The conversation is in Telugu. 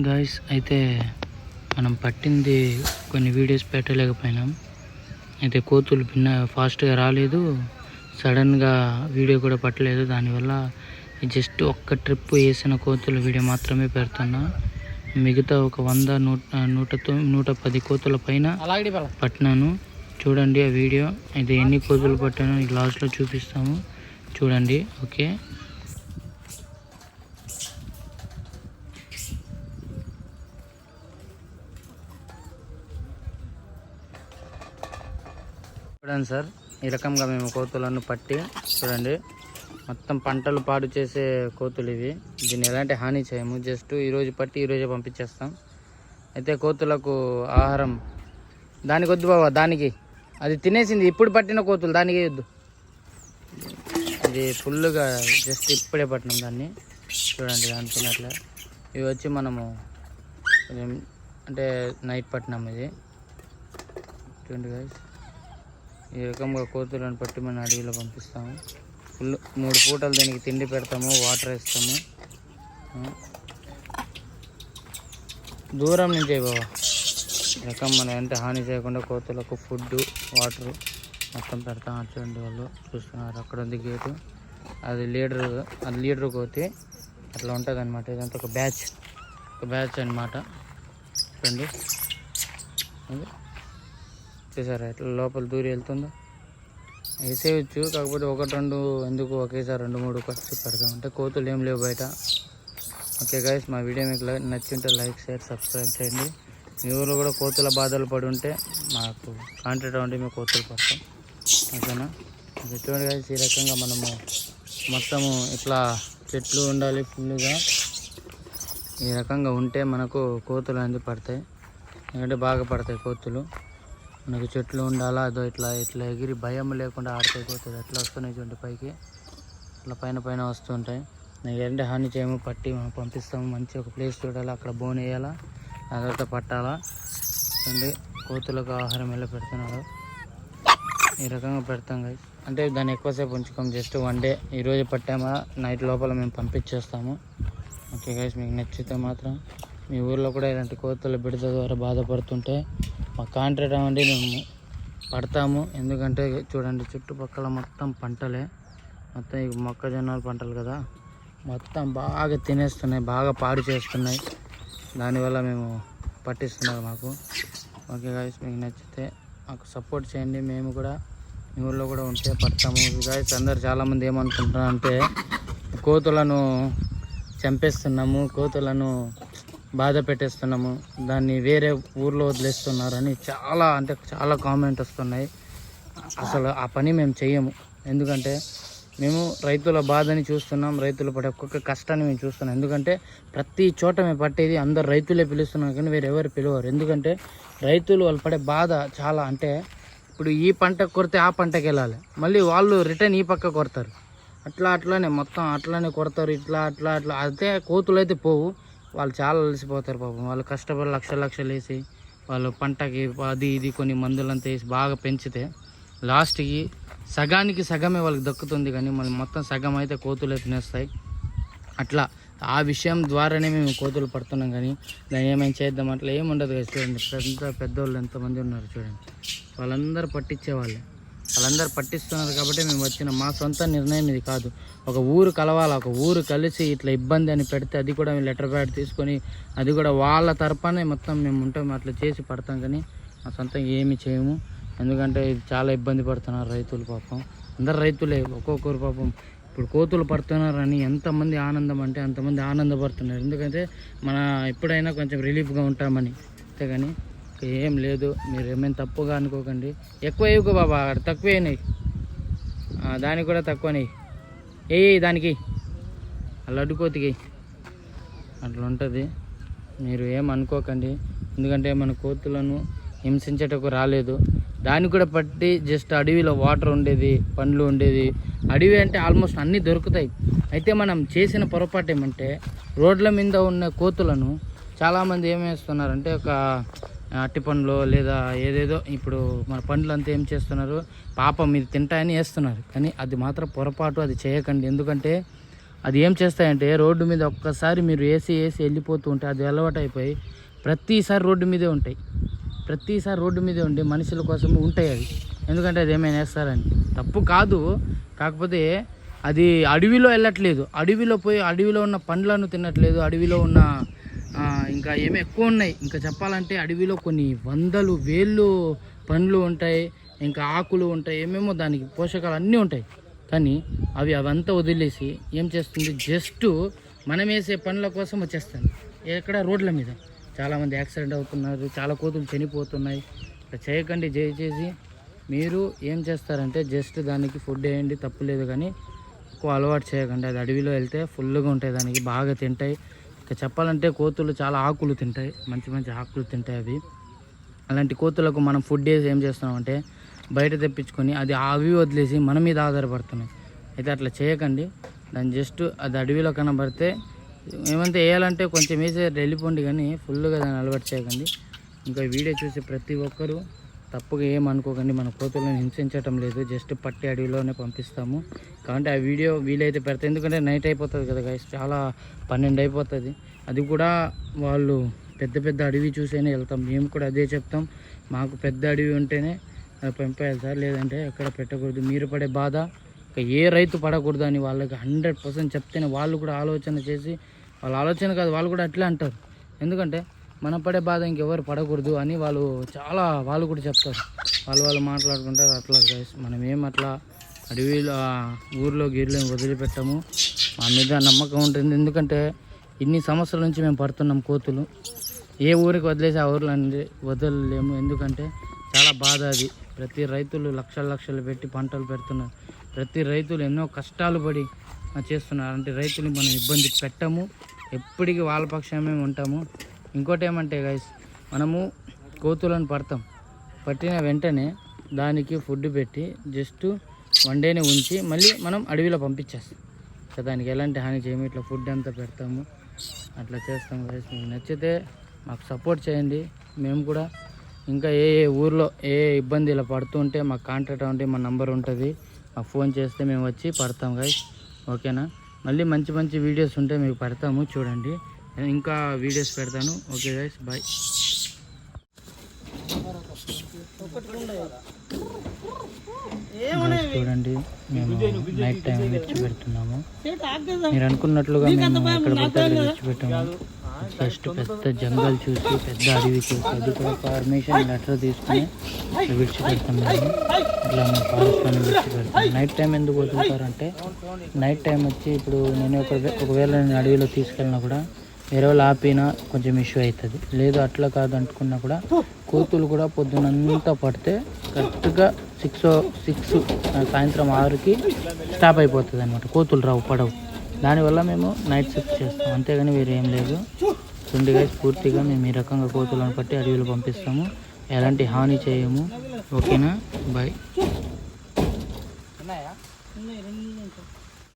గాయస్ అయితే మనం పట్టింది కొన్ని వీడియోస్ పెట్టలేకపోయినాం. అయితే కోతులు భిన్న ఫాస్ట్గా రాలేదు. సడన్గా వీడియో కూడా పట్టలేదు. దానివల్ల జస్ట్ ఒక్క ట్రిప్ వేసిన కోతుల వీడియో మాత్రమే పెడుతున్నా. మిగతా ఒక వంద నూట నూట నూట పది కోతుల పైన పట్టినాను. చూడండి ఆ వీడియో అయితే ఎన్ని కోతులు పట్టానో లాస్ట్లో చూపిస్తాము. చూడండి ఓకే. చూడండి సార్. ఈ రకంగా మేము కోతులను పట్టి చూడండి. మొత్తం పంటలు పాడు చేసే కోతులు ఇవి. దీన్ని ఎలాంటి హాని చేయము. జస్ట్ ఈరోజు పట్టి ఈరోజే పంపించేస్తాం. అయితే కోతులకు ఆహారం. దానికి వద్దు బాబా దానికి. అది తినేసింది. ఇప్పుడు పట్టిన కోతులు దానికి వద్దు. ఇది ఫుల్గా జస్ట్ ఇప్పుడే పట్టినాం దాన్ని. చూడండి దాన్ని తినట్లే ఇవి వచ్చి మనము కొంచెం అంటే నైట్ పట్టినాం ఇది. చూడండి గైస్ ఈ రకంగా కోతులను పట్టి మన అడవిలో పంపిస్తాము. ఫుల్ మూడు పూటలు దీనికి తిండి పెడతాము వాటర్ వేస్తాము. దూరం నుంచే బాబా ఈ రకం మనం ఎంత హాని చేయకుండా కోతులకు ఫుడ్ వాటర్ మొత్తం పెడతాం చూడండి వాళ్ళు. చూస్తున్నారు అక్కడ ఉంది గేటు. అది లీడర్ అది లీడర్ కోతి అట్లా ఉంటుంది అనమాట ఇదంతా ఒక బ్యాచ్. ఒక బ్యాచ్ అనమాట చూడండి. చూసారా ఎట్లా లోపల దూరి వెళ్తుందో. వేసేయచ్చు కాకపోతే ఒకటి రెండు ఎందుకు ఒకేసారి రెండు మూడు ఖర్చు పెడతాం అంటే కోతులు ఏం లేవు బయట. ఓకే గైస్ మా వీడియో మీకు నచ్చింటే లైక్ షేర్ సబ్స్క్రైబ్ చేయండి. మీ ఊళ్ళో కూడా కోతుల బాధలు పడి ఉంటే మాకు కాంటాక్ట్ అవ్వండి మేము కోతులు పడతాం. ఓకేనా? చూడండి గైస్ ఈ రకంగా మనము మొత్తము ఇట్లా చెట్లు ఉండాలి ఫుల్గా ఈ రకంగా ఉంటే మనకు కోతులు అనేది పడతాయి. ఎందుకంటే బాగా పడతాయి కోతులు. మనకు చెట్లు ఉండాలా అదో ఇట్లా ఇట్లా ఎగిరి భయం లేకుండా ఆడిపోతుంది ఎట్లా వస్తున్నాయి చూడండి పైకి. ఇట్లా పైన పైన వస్తుంటాయి. నాకు ఏంటంటే హాని చేయము పట్టి మనం పంపిస్తాము. మంచి ఒక ప్లేస్ చూడాలి అక్కడ బోన్ వేయాలా ఆ తర్వాత పట్టాలా. చూడండి కోతులకు ఆహారం ఎలా పెడుతున్నారు. ఈ రకంగా పెడతాం గైస్ అంటే దాన్ని ఎక్కువసేపు ఉంచుకోం. Just one day. ఈరోజు పట్టామా నైట్ లోపల మేము పంపించేస్తాము. ఓకే గైస్ మీకు నచ్చితే మాత్రం మీ ఊర్లో కూడా ఇలాంటి కోతుల బిడత ద్వారా బాధపడుతుంటే మా కాంట్రాక్ట్ అవ్వండి మేము పడతాము. ఎందుకంటే చూడండి చుట్టుపక్కల మొత్తం పంటలే. మొత్తం ఇక మొక్కజొన్నలు పంటలు కదా. మొత్తం బాగా తినేస్తున్నాయి బాగా పాడు చేస్తున్నాయి. దానివల్ల మేము పట్టిస్తున్నారు మాకు. ఓకే గాయస్ మీకు నచ్చితే మాకు సపోర్ట్ చేయండి. మేము కూడా మీ ఊళ్ళో కూడా ఉంటే పడతాము. గాయస్ అందరు చాలామంది ఏమనుకుంటున్నారు అంటే కోతులను చంపేస్తున్నాము కోతులను బాధ పెట్టేస్తున్నాము. దాన్ని వేరే ఊర్లో వదిలేస్తున్నారని చాలా అంటే చాలా కామెంట్ వస్తున్నాయి. అసలు ఆ పని మేము చెయ్యము. ఎందుకంటే మేము రైతుల బాధని చూస్తున్నాం రైతులు పడే ఒక్కొక్క కష్టాన్ని మేము చూస్తున్నాం. ఎందుకంటే ప్రతి చోట మేము పట్టేది అందరు రైతులే పిలుస్తున్నారు కానీ వేరే ఎవరు పిలవరు. ఎందుకంటే రైతులు వాళ్ళు పడే బాధ చాలా అంటే ఇప్పుడు ఈ పంట కొడితే ఆ పంటకి వెళ్ళాలి. మళ్ళీ వాళ్ళు రిటర్న్ ఈ పక్క కొడతారు. అట్లా అట్లానే మొత్తం అట్లానే కొడతారు ఇట్లా అట్లా అట్లా. అయితే కోతులు అయితే పోవు. వాళ్ళు చాలా అలసిపోతారు పాపం. వాళ్ళు కష్టపడి లక్షలు లక్షలు వేసి వాళ్ళు పంటకి అది ఇది కొన్ని మందులంతా వేసి బాగా పెంచితే లాస్ట్కి సగానికి సగమే వాళ్ళకి దక్కుతుంది కానీ మళ్ళీ మొత్తం సగం అయితే కోతులు తినేస్తాయి. అట్లా ఆ విషయం ద్వారానే మేము కోతులు పడుతున్నాం కానీ దాన్ని ఏమైనా చేద్దాం అట్లా ఏముండదు కదా చూడండి. పెద్ద పెద్దోళ్ళు ఎంతమంది ఉన్నారు చూడండి. వాళ్ళందరూ పట్టించేవాళ్ళే వాళ్ళందరూ పట్టిస్తున్నారు కాబట్టి మేము వచ్చిన మా సొంత నిర్ణయం ఇది కాదు. ఒక ఊరు కలవాలి? ఒక ఊరు కలిసి ఇట్లా ఇబ్బంది అని పెడితే అది కూడా మేము లెటర్ ప్యాడ్ తీసుకొని అది కూడా వాళ్ళ తరపునే మొత్తం మేము ఉంటాం అట్లా చేసి పడతాం కానీ మా సొంతంగా ఏమి చేయము. ఎందుకంటే ఇది చాలా ఇబ్బంది పడుతున్నారు రైతులు పాపం. అందరు రైతులే ఒక్కొక్కరు పాపం. ఇప్పుడు కోతులు పడుతున్నారని ఎంతమంది ఆనందం అంటే అంతమంది ఆనందపడుతున్నారు. ఎందుకంటే మన ఎప్పుడైనా కొంచెం రిలీఫ్గా ఉంటామని. అంతేగాని కానీ ఏం లేదు. మీరు ఏమైనా తప్పుగా అనుకోకండి. ఎక్కువ వేయకు బాబా అక్కడ తక్కువ అయినాయి దానికి కూడా తక్కువనే ఏ దానికి. ఆ లడ్డు కోతికి. అట్లా ఉంటుంది. మీరు ఏం అనుకోకండి. ఎందుకంటే మన కోతులను హింసించేటకు రాలేదు. దాన్ని కూడా పట్టి జస్ట్ అడవిలో వాటర్ ఉండేది పండ్లు ఉండేది. అడవి అంటే ఆల్మోస్ట్ అన్నీ దొరుకుతాయి. అయితే మనం చేసిన పొరపాటు ఏమంటే రోడ్ల మీద ఉన్న కోతులను చాలామంది ఏం వేస్తున్నారంటే ఒక అట్టి పండ్లు లేదా ఏదేదో ఇప్పుడు మన పండ్లు అంతా ఏం చేస్తున్నారు? పాపం మీరు తింటాయని వేస్తున్నారు. కానీ అది మాత్రం పొరపాటు అది చేయకండి. ఎందుకంటే అది ఏం చేస్తాయంటే రోడ్డు మీద ఒక్కసారి మీరు వేసి వేసి వెళ్ళిపోతూ ఉంటే అది అలవాటు అయిపోయి ప్రతిసారి రోడ్డు మీదే ఉంటాయి. ప్రతిసారి రోడ్డు మీదే ఉండి మనుషుల కోసం ఉంటాయి అవి. ఎందుకంటే అది ఏమైనా వేస్తారని. తప్పు కాదు. కాకపోతే అది అడవిలో వెళ్ళట్లేదు. అడవిలో పోయి అడవిలో ఉన్న పండ్లను తినట్లేదు. అడవిలో ఉన్న ఇంకా ఏమి ఎక్కువ ఉన్నాయి. ఇంకా చెప్పాలంటే అడవిలో కొన్ని వందలు వేళ్ళు పండ్లు ఉంటాయి ఇంకా ఆకులు ఉంటాయి ఏమేమో దానికి పోషకాలు అన్నీ ఉంటాయి. కానీ అవి అవంతా వదిలేసి ఏం చేస్తుంది? జస్ట్ మనం వేసే పనుల కోసం వచ్చేస్తాను. ఎక్కడ? రోడ్ల మీద. చాలామంది యాక్సిడెంట్ అవుతున్నారు చాలా కోతులు చనిపోతున్నాయి. ఇట్లా చేయకండి దయచేసి మీరు ఏం చేస్తారంటే జస్ట్ దానికి ఫుడ్ వేయండి తప్పులేదు కానీ ఎక్కువ అలవాటు చేయకండి. అది అడవిలో వెళ్తే ఫుల్గా ఉంటాయి దానికి బాగా తింటాయి. ఇక చెప్పాలంటే కోతులు చాలా ఆకులు తింటాయి. మంచి మంచి ఆకులు తింటాయి అవి. అలాంటి కోతులకు మనం ఫుడ్ వేసి ఏం చేస్తున్నామంటే బయట తెప్పించుకొని అది అవి వదిలేసి మన మీద ఆధారపడుతున్నాయి. అయితే అట్లా చేయకండి. దాన్ని జస్ట్ అది అడవిలో కనబడితే ఏమంతా వేయాలంటే కొంచెం వేసి వెళ్ళిపోండి కానీ ఫుల్గా దాన్ని అలవాటు చేయకండి. ఇంకా వీడియో చూసి ప్రతి ఒక్కరూ తప్పుగా ఏమనుకోకండి మన కోతులను హింసించటం లేదు జస్ట్ పట్టి అడవిలోనే పంపిస్తాము. కాబట్టి ఆ వీడియో వీలైతే పెడతాయి ఎందుకంటే నైట్ అయిపోతుంది కదా గైస్ చాలా పన్నెండు అయిపోతుంది. అది కూడా వాళ్ళు పెద్ద పెద్ద అడవి చూసేనే వెళ్తాం. మేము కూడా అదే చెప్తాం మాకు పెద్ద అడవి ఉంటేనే అది పంపేయాలి సార్ లేదంటే ఎక్కడ పెట్టకూడదు. మీరు పడే బాధ ఇక ఏ రైతు పడకూడదు అని వాళ్ళకి హండ్రెడ్ పర్సెంట్ చెప్తేనే వాళ్ళు కూడా ఆలోచన చేసి వాళ్ళ ఆలోచన కాదు వాళ్ళు కూడా అట్లే అంటారు. ఎందుకంటే మనం పడే బాధ ఇంకెవరు పడకూడదు అని వాళ్ళు చాలా వాళ్ళు కూడా చెప్తారు. వాళ్ళు వాళ్ళు మాట్లాడుకుంటారు. అట్లా గైస్ మనం ఏం అట్లా అడవిలో ఊర్లో గీర్లో వదిలిపెట్టాము. మా మీద నమ్మకం ఉంటుంది. ఎందుకంటే ఇన్ని సంవత్సరాల నుంచి మేము పడుతున్నాం కోతులు. ఏ ఊరికి వదిలేసి ఆ ఊర్లో వదలలేము. ఎందుకంటే చాలా బాధ అది. ప్రతి రైతులు లక్షల లక్షలు పెట్టి పంటలు పెడుతున్నారు. ప్రతి రైతులు ఎన్నో కష్టాలు పడి చేస్తున్నారు. అంటే రైతులు మనం ఇబ్బంది పెట్టము. ఎప్పటికీ వాళ్ళ పక్షమే ఉంటాము. ఇంకోటి ఏమంటే గైస్ మనము కోతులను పడతాం. పట్టిన వెంటనే దానికి ఫుడ్ పెట్టి జస్ట్ వన్ డేనే ఉంచి మళ్ళీ మనం అడవిలో పంపించేస్తాం. దానికి ఎలాంటి హాని చేయము ఇట్లా ఫుడ్ అంతా పెడతాము. అట్లా చేస్తాం గైస్ మీకు నచ్చితే మాకు సపోర్ట్ చేయండి. మేము కూడా ఇంకా ఏ ఏ ఊర్లో ఏ ఏ ఇబ్బంది ఇలా పడుతుంటే మాకు కాంటాక్ట్ అవ్వండి మా నంబర్ ఉంటుంది. మాకు ఫోన్ చేస్తే మేము వచ్చి పడతాం గైస్ ఓకేనా మళ్ళీ మంచి మంచి వీడియోస్ ఉంటే మీకు పెడతాము చూడండి. ఇంకా వీడియోస్ పెడతాను. ఓకే గైస్ బాయ్ చూడండి మేము నైట్ టైం విడిచి పెడుతున్నాము. మీరు అనుకున్నట్లుగా మేము ఎక్కడ పడితే అక్కడ విడిచిపెట్టాము ఫస్ట్ పెద్ద జంగల్ చూసి పెద్ద అడవి చూసి అది కూడా పర్మిషన్ లెటర్ తీసుకుని ఇట్లా విడిచిపెడతాం మేము ఇట్లా మేము ఫారెస్ట్లోనే విడిచిపెడతాం నైట్ టైం ఎందుకు వదులుతారంటే నైట్ టైం వచ్చి ఇప్పుడు నేను ఒక ఒకవేళ నేను అడవిలో తీసుకెళ్ళినా కూడా ఎరువులు ఆపినా కొంచెం ఇష్యూ అవుతుంది. లేదు అట్లా కాదు అంటుకున్నా కూడా కోతులు కూడా పొద్దునంతా పడితే కరెక్ట్గా సిక్స్ సిక్స్ సాయంత్రం ఆరుకి స్టాప్ అయిపోతుంది అనమాట కోతులు రావు పడవు. దానివల్ల మేము నైట్ షిఫ్ట్ చేస్తాం. అంతేగాని వేరే ఏం లేదు. చుండిగా పూర్తిగా మేము ఈ రకంగా కోతులను పట్టి అడవిలో పంపిస్తాము. ఎలాంటి హాని చేయము. ఓకేనా? బాయ్